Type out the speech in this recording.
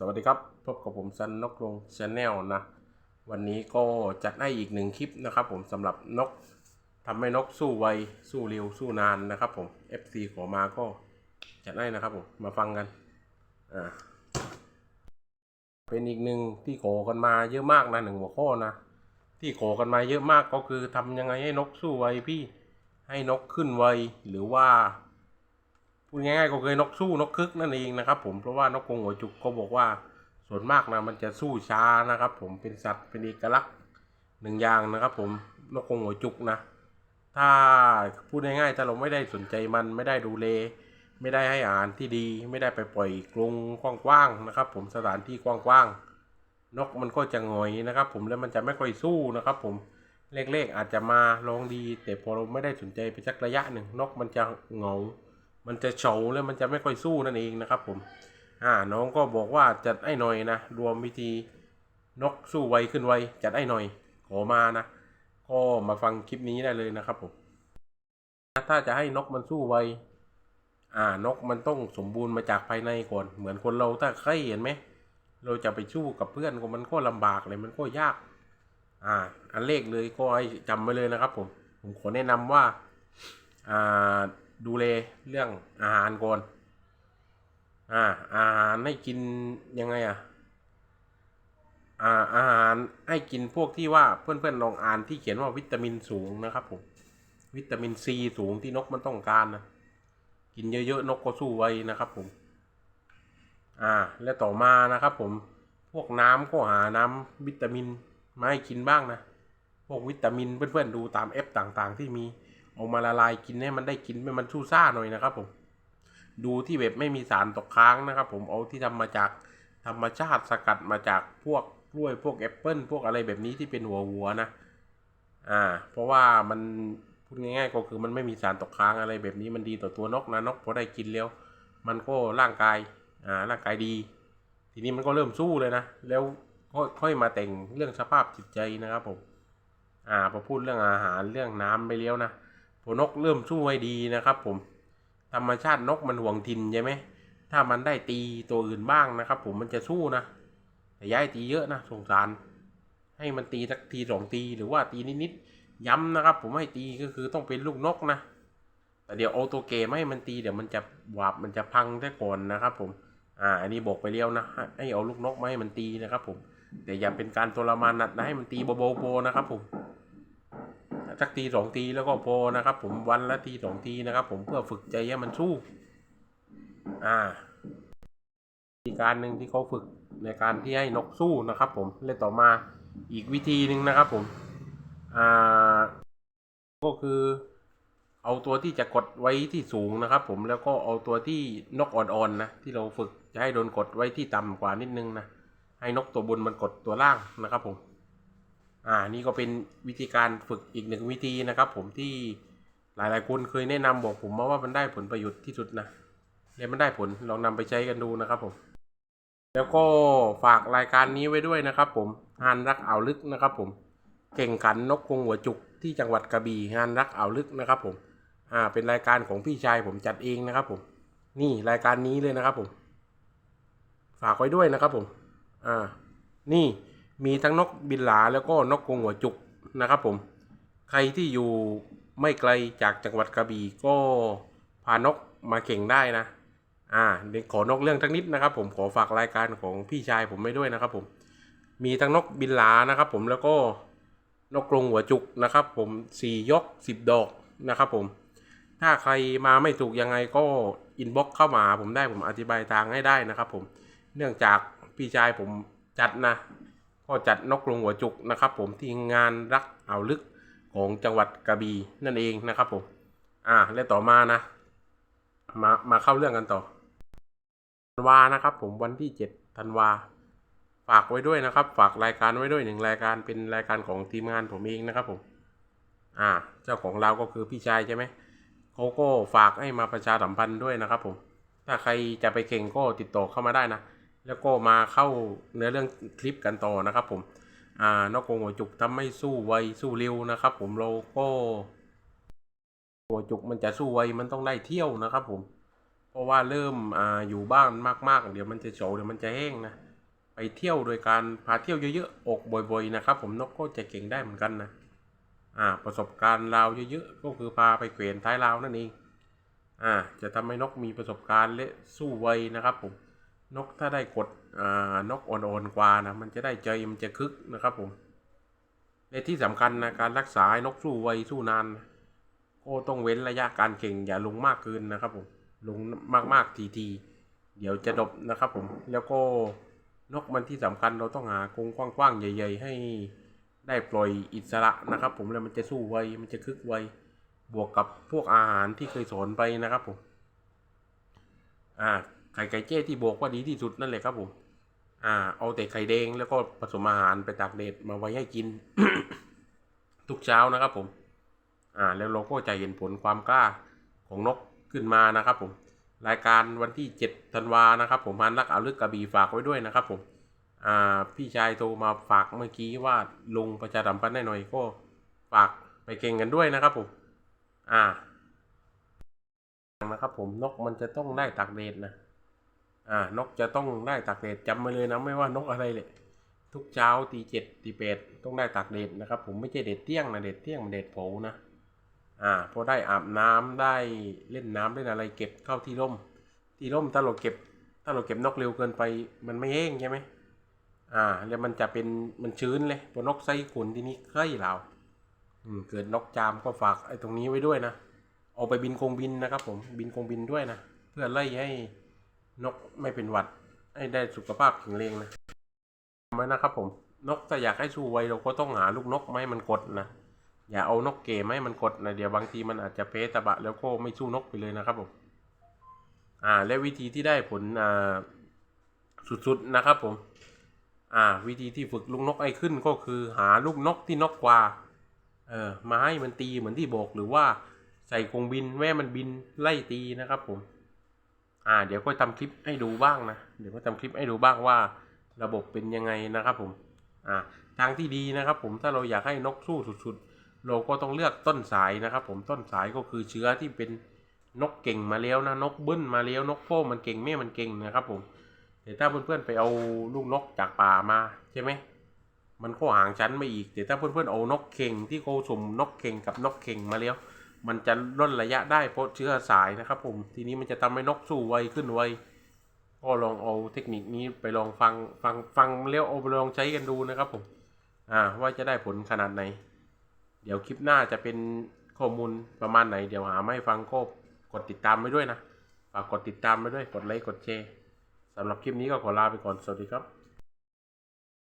สวัสดีครับ พบกับผมซันนกลงชาแนลนะ วันนี้ก็จัดให้อีกหนึ่งคลิปนะครับผมสำหรับนกทำให้นกสู้ไว สู้เร็ว สู้นานนะครับผม FC ขอมาก็จัดให้นะครับผม มาฟังกัน อ่า เป็นอีกหนึ่งที่ขอกันมาเยอะมากนะหนึ่งหัวข้อนะ ที่ขอกันมาเยอะมากก็คือทำยังไงให้นกสู้ไวพี่ ให้นกขึ้นไว หรือว่า พูดง่ายๆก็คือนกสู้นกคึกนั่นเองนะครับผมเพราะว่านกกรงหัวจุกก็บอกว่าส่วนมากนะมันจะสู้ช้านะครับ ผมเป็นสัตว์เป็นเอกลักษณ์หนึ่งอย่างนะครับ ผมนกกรงหัวจุกนะ ถ้าพูดง่ายๆถ้าเราไม่ได้สนใจมันไม่ได้ดูแลไม่ได้ให้อาหารที่ดี ไม่ได้ไปปล่อยกรงกว้างๆนะครับ ผมสถานที่กว้างๆนกมันก็จะงอยนะครับ ผมแล้วมันจะไม่ค่อยสู้นะครับ ผมเล็กๆอาจจะมาลองดี แต่พอเราไม่ได้สนใจไปสักระยะหนึ่งนกมันจะเหงา มันจะเฉาแล้วมันจะไม่ค่อยสู้นั่นเองนะครับผม อ่าน้องก็บอกว่าจัดไอ้หน่อยนะรวมวิธีนกสู้ไวขึ้นไวจัดไอ้หน่อยขอมานะก็มาฟังคลิปนี้ได้เลยนะครับผมถ้าจะให้นกมันสู้ไวอ่านกมันต้องสมบูรณ์มาจากภายในก่อน เหมือนคนเราถ้าใครเห็นไหมเราจะไปสู้กับเพื่อนก็มันก็ลำบากเลยมันก็ยาก อ่า อันเลขเลยก็ให้จำไว้เลยนะครับผม ผมขอแนะนำว่า อ่า ดูแลเรื่องอาหารก่อนอ่าอาหารให้กินยังไงอะอ่าอาหารให้กินพวกที่ว่าเพื่อนๆลองอ่านที่เขียนว่าวิตามินสูงนะครับผมวิตามินซีสูงที่นกมันต้องการนะกินเยอะๆนกก็สู้ไว้นะครับผม อ่า และต่อมานะครับผมพวกน้ำก็หาน้ำวิตามินมาให้กินบ้างนะ พวกวิตามินเพื่อนๆดูตามแอปต่างๆ ที่มี เอามาละลายกินให้มันได้กินให้มันสู้ซ่าหน่อยนะครับ ผม ดูที่แบบไม่มีสารตกค้างนะครับ ผมเอาที่ทำมาจากธรรมชาติสกัดมาจากพวกกล้วยพวกแอปเปิลพวกอะไรแบบนี้ที่เป็นหัวหัวนะอ่า เพราะว่ามันพูดง่ายๆก็คือมันไม่มีสารตกค้างอะไรแบบนี้มันดีต่อตัวนกนะนกพอได้กินแล้ว มันก็ร่างกายอ่าร่างกายดี ทีนี้มันก็เริ่มสู้เลยนะแล้วค่อยมาแต่งเรื่องสภาพจิตใจนะครับผมอ่าพอพูดเรื่องอาหารเรื่องน้ำไปแล้วนะ พอนกเริ่มสู้ไว้ดีนะครับ ผม ธรรมชาตินกมันห่วงถิ่นใช่ไหม ถ้ามันได้ตีตัวอื่นบ้างนะครับ ผมมันจะสู้นะ แต่ย้ายตีเยอะนะสงสาร ให้มันตีสักทีสองตีหรือว่าตีนิดๆ ย้ำนะครับ ผมให้ตีก็คือต้องเป็นลูกนกนะ แต่เดี๋ยวเอาตัวเกมให้มันตีเดี๋ยวมันจะหวาบมันจะพังได้ก่อนนะครับ ผม อ่า อันนี้บอกไปแล้วนะ ให้เอาลูกนกมาให้มันตีนะครับ ผม แต่อย่าเป็นการทรมานนักนะให้มันตีโบโบๆนะครับ ผม สักทีสองทีแล้วก็พอนะครับ ผมวันละทีสองทีนะครับ ผมเพื่อฝึกใจให้มันสู้ อ่าวิธีการหนึ่งที่เขาฝึกในการที่ให้นกสู้นะครับ ผมและต่อมาอีกวิธีหนึ่งนะครับ ผมอ่าก็คือเอาตัวที่จะกดไว้ที่สูงนะครับ ผมแล้วก็เอาตัวที่นกอ่อนๆนะที่เราฝึกจะให้โดนกดไว้ที่ต่ำกว่านิดนึงนะให้นกตัวบนมันกดตัวล่างนะครับ ผม อ่านี่ก็เป็นวิธีการฝึกอีกหนึ่งวิธีนะครับ ผมที่หลายๆคนเคยแนะนำบอกผมมาว่ามันได้ผลประโยชน์ที่สุดนะแล้วมันได้ผลลองนำไปใช้กันดูนะครับผม แล้วก็ฝากรายการนี้ไว้ด้วยนะครับ ผมงานรักอ่าวลึกนะครับ ผมเก่งขันนกคงหัวจุกที่จังหวัดกระบี่งานรักอ่าวลึกนะครับ ผมอ่าเป็นรายการของพี่ชายผมจัดเองนะครับ ผม นี่รายการนี้เลยนะครับ ผม ฝากไว้ด้วยนะครับ ผม อ่า นี่ มีทั้งนกบินหลาแล้วก็นกกรงหัวจุกนะครับผม ใครที่อยู่ไม่ไกลจากจังหวัดกระบี่ก็พานกมาเข่งได้นะ อ่าเดี๋ยวขอนกเรื่องทั้งนิดนะครับ ผมขอฝากรายการของพี่ชายผมไม่ด้วยนะครับ ผม มีทั้งนกบินหลานะครับ ผมแล้วก็นกกรงหัวจุกนะครับ ผมสี่ยกสิบดอกนะครับผมถ้าใครมาไม่ถูกยังไงก็อินบ็อกเข้ามาผมได้ผมอธิบายทางให้ได้นะครับ ผมเนื่องจากพี่ชายผมจัดนะ ก็จัดนกกรงหัวจุกนะครับ ผมที่งานรักอ่าวลึกของจังหวัดกระบี่นั่นเองนะครับผม อ่าและต่อมานะ มามาเข้าเรื่องกันต่อธันวานะครับ ผมวันที่เจ็ดธันวาฝากไว้ด้วยนะครับ ฝากรายการไว้ด้วยหนึ่งรายการเป็นรายการของทีมงานผมเองนะครับผม อ่า เจ้าของเราก็คือพี่ชายใช่ไหมเขาก็ฝากให้มาประชาสัมพันธ์ด้วยนะครับ ผม ถ้าใครจะไปเก่งก็ติดต่อเข้ามาได้นะ แล้วก็มาเข้าเนื้อเรื่องคลิปกันต่อนะครับผมอ่านอกกงหัวจุกทำให้สู้ไวสู้เร็วนะครับ ผมเราก็หัวจุกมันจะสู้ไวมันต้องได้เที่ยวนะครับ ผม เพราะว่าเริ่มอ่าอยู่บ้านมากๆ เดี๋ยวมันจะโฉเดี๋ยวมันจะแห้งนะไปเที่ยวโดยการพาเที่ยวเยอะๆอกบ่อย ๆ นะครับ ผมนกก็จะเก่งได้เหมือนกันนะอ่าประสบการณ์ราวเยอะๆก็คือพาไปเขวนท้ายราวนั่นเองอ่าจะทำให้นกมีประสบการณ์และสู้ไวนะครับผม นกถ้าได้กดอ่านกอ่อนๆกว่านะมันจะได้ใจมันจะคึกนะครับผมและที่สำคัญนะการรักษาให้นกสู้ไวสู้นานก็ต้องเว้นระยะการเก่งอย่าลงมากเกินนะครับผมลงมากๆทีๆเดี๋ยวจะดบนะครับผมแล้วก็นกมันที่สำคัญเราต้องหากรงกว้างๆใหญ่ ๆ ให้ได้ปล่อยอิสระนะครับ ผมแล้วมันจะสู้ไวมันจะคึกไวบวกกับพวกอาหารที่เคยสอนไปนะครับผมอ่า ไข่ไก่เจ้ที่บอกว่าดีที่สุดนั่นแหละครับผมอ่าเอาแต่ไข่แดงแล้วก็ผสมอาหารไปตากแดดมาไว้ให้กิน ทุกเช้านะครับผม อ่า แล้วเราก็จะเห็นผลความกล้าของนกขึ้นมานะครับผม รายการวันที่7ธันวานะครับผมพันรักเอาลึกกระบี่ฝากไว้ด้วยนะครับผม อ่า พี่ชายโทรมาฝากเมื่อกี้ว่าลงประชาสัมพันธ์ให้หน่อยก็ฝากไปเก่งกันด้วยนะครับผม อ่า นะครับผมนกมันจะต้องได้ตากแดดนะ อ่านกจะต้องได้ตากแดดจำไว้เลยนะไม่ว่านกอะไรเลยทุกเช้าตีเจ็ดตีแปดต้องได้ตากแดดนะครับ ผมไม่ใช่เด็ดเที่ยงนะเด็ดเที่ยงมันเด็ดโผนะอ่าพอได้อาบน้ำได้เล่นน้ำเล่นอะไรเก็บเข้าที่ร่ม ที่ร่มถ้าเราเก็บ ถ้าเราเก็บนกเร็วเกินไป มันไม่แห้งใช่ไหมอ่า แล้วมันจะเป็นมันชื้นเลยพอนกไส้ขนที่นี้ใกล้เราอืมเกิดนกจามก็ฝากไอ้ตรงนี้ไว้ด้วยนะเอาไปบินคงบินนะครับ ผมบินคงบินด้วยนะเพื่อไล่ให้ นกไม่เป็นหวัด ให้ได้สุขภาพแข็งแรงนะจำไว้นะครับผม นกถ้าอยากให้สู้ไวเราก็ต้องหาลูกนกไมาให้มันกดนะ อย่าเอานกเก๋ไม่มันกดนะเดี๋ยวบางทีมันอาจจะเพตะบะแล้วก็ไม่สู้นกไปเลยนะครับผม อ่า และวิธีที่ได้ผลอ่าสุดๆนะครับผม อ่า วิธีที่ฝึกลูกนกไอ้ขึ้นก็คือหาลูกนกที่นกกว่า เออมาให้มันตีเหมือนที่บอกหรือว่าใส่กรงบินแม่มันบินไล่ตีนะครับผม อ่า เดี๋ยวก็ทำคลิปให้ดูบ้างนะ เดี๋ยวก็ทำคลิปให้ดูบ้างว่าระบบเป็นยังไงนะครับผม อ่า ทางที่ดีนะครับ ผม ถ้าเราอยากให้นกสู้สุดๆ เราก็ต้องเลือกต้นสายนะครับ ผม ต้นสายก็คือเชื้อที่เป็นนกเก่งมาแล้วนะ นกบิ้ลมาแล้ว นกโป้มันเก่งแม่มันเก่งนะครับ ผม แต่ถ้าเพื่อนๆไปเอาลูกนกจากป่ามาใช่ไหม มันก็ห่างชั้นไปอีก แต่ถ้าเพื่อนๆเอานกเข่งที่เขาสมนกเข่งกับนกเข่งมาแล้ว มันจะล่นระยะได้เพราะเชื้อสายนะครับผมทีนี้มันจะทำให้นกสู้ไวขึ้นไวก็ลองเอาเทคนิคนี้ไปลองฟังฟังฟังแล้วเอาไปลองใช้กันดูนะครับผมอ่าว่าจะได้ผลขนาดไหน เดี๋ยวคลิปหน้าจะเป็นข้อมูลประมาณไหน เดี๋ยวหาไม่ฟังก็กดติดตามไว้ด้วยนะฝากกดติดตามไว้ด้วยกดไลค์กดแชร์สำหรับคลิปนี้ก็ขอลาไปก่อนสวัสดีครับ